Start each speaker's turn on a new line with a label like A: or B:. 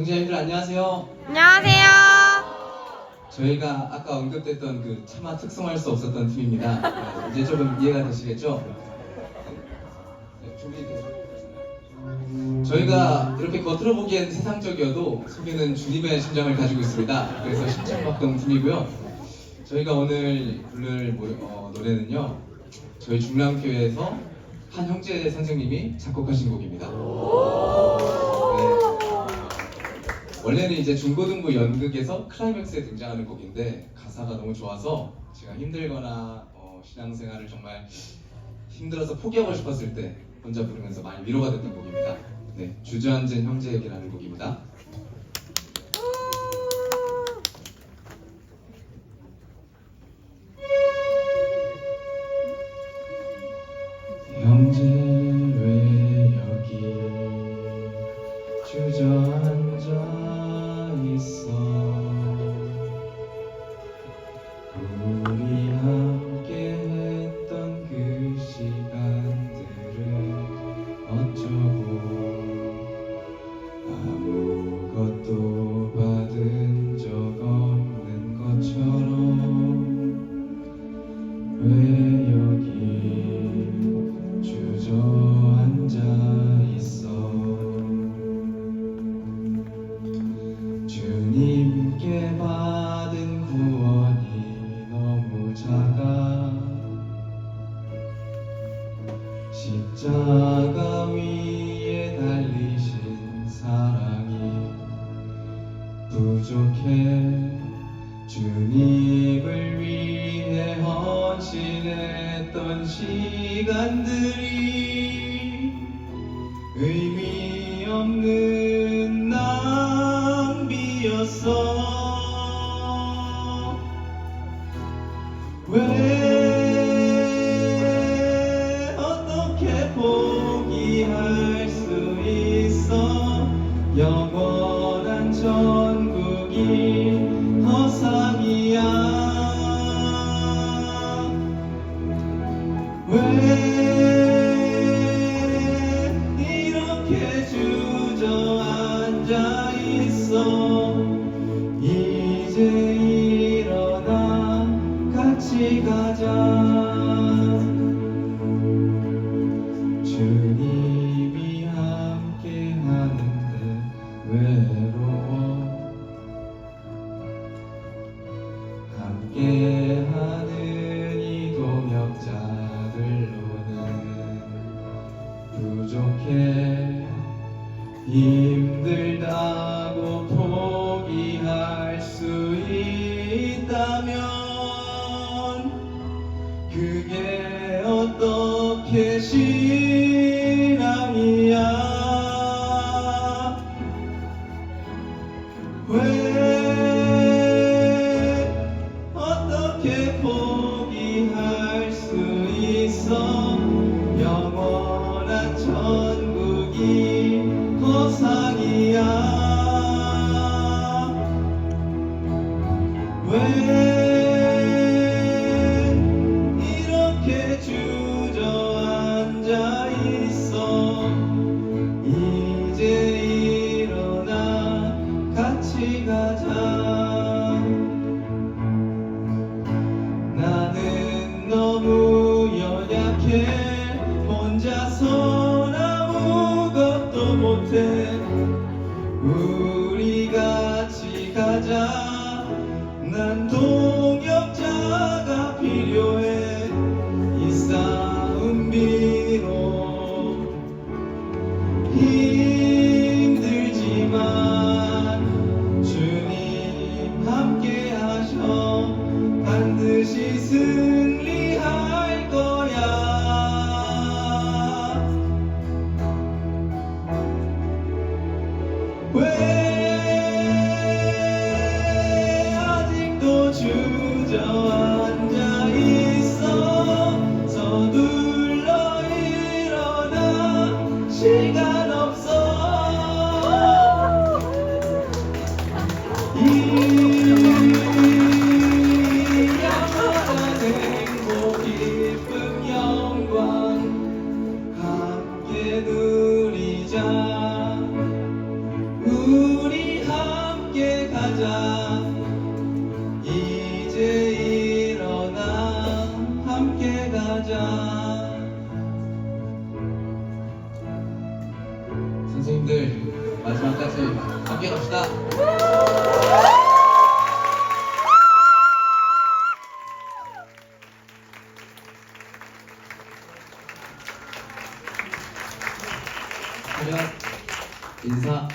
A: 형제님들 안녕하세요.
B: 안녕하세요.
A: 저희가 아까 언급됐던 그 차마 특성할 수 없었던 팀입니다. 네, 이제 조금 이해가 되시겠죠? 네, 준비되셨나요? 저희가 이렇게 겉으로 보기엔 세상적이어도 속에는 주님의 심장을 가지고 있습니다. 그래서 심장박동 팀이고요. 저희가 오늘 부를 모- 어, 노래는요. 저희 중랑교회에서 한 형제 선생님이 작곡하신 곡입니다. 네. 원래는 이제 중고등부 연극에서 클라이맥스에 등장하는 곡인데 가사가 너무 좋아서 제가 힘들거나 어, 신앙생활을 정말 힘들어서 포기하고 싶었을 때 혼자 부르면서 많이 위로가 됐던 곡입니다. 네, 주저앉은 형제에게라는 곡입니다. 왜여 시간들이 의미 없는 낭비였어 왜 어떻게 포기할 수 있어? 영원 같이 가자. 주님이 함께 하는데 외로워. 함께 하는 이 동역자들로는 부족해. 힘들다고 포기할 수 있다면 그게 어떻게 신앙이야? 왜 어떻게 포기할 수 있어? 영원한 천국이 허상이야. 왜 나는 너무 연약해. 혼자선 아무것도 못해. 우리 같이 가자. 난동 반드시 승리할 거야. 왜 함께 우리 가자. 이제 일어나 함께 가자. 선생님들 마지막까지 함께 갑시다. 인사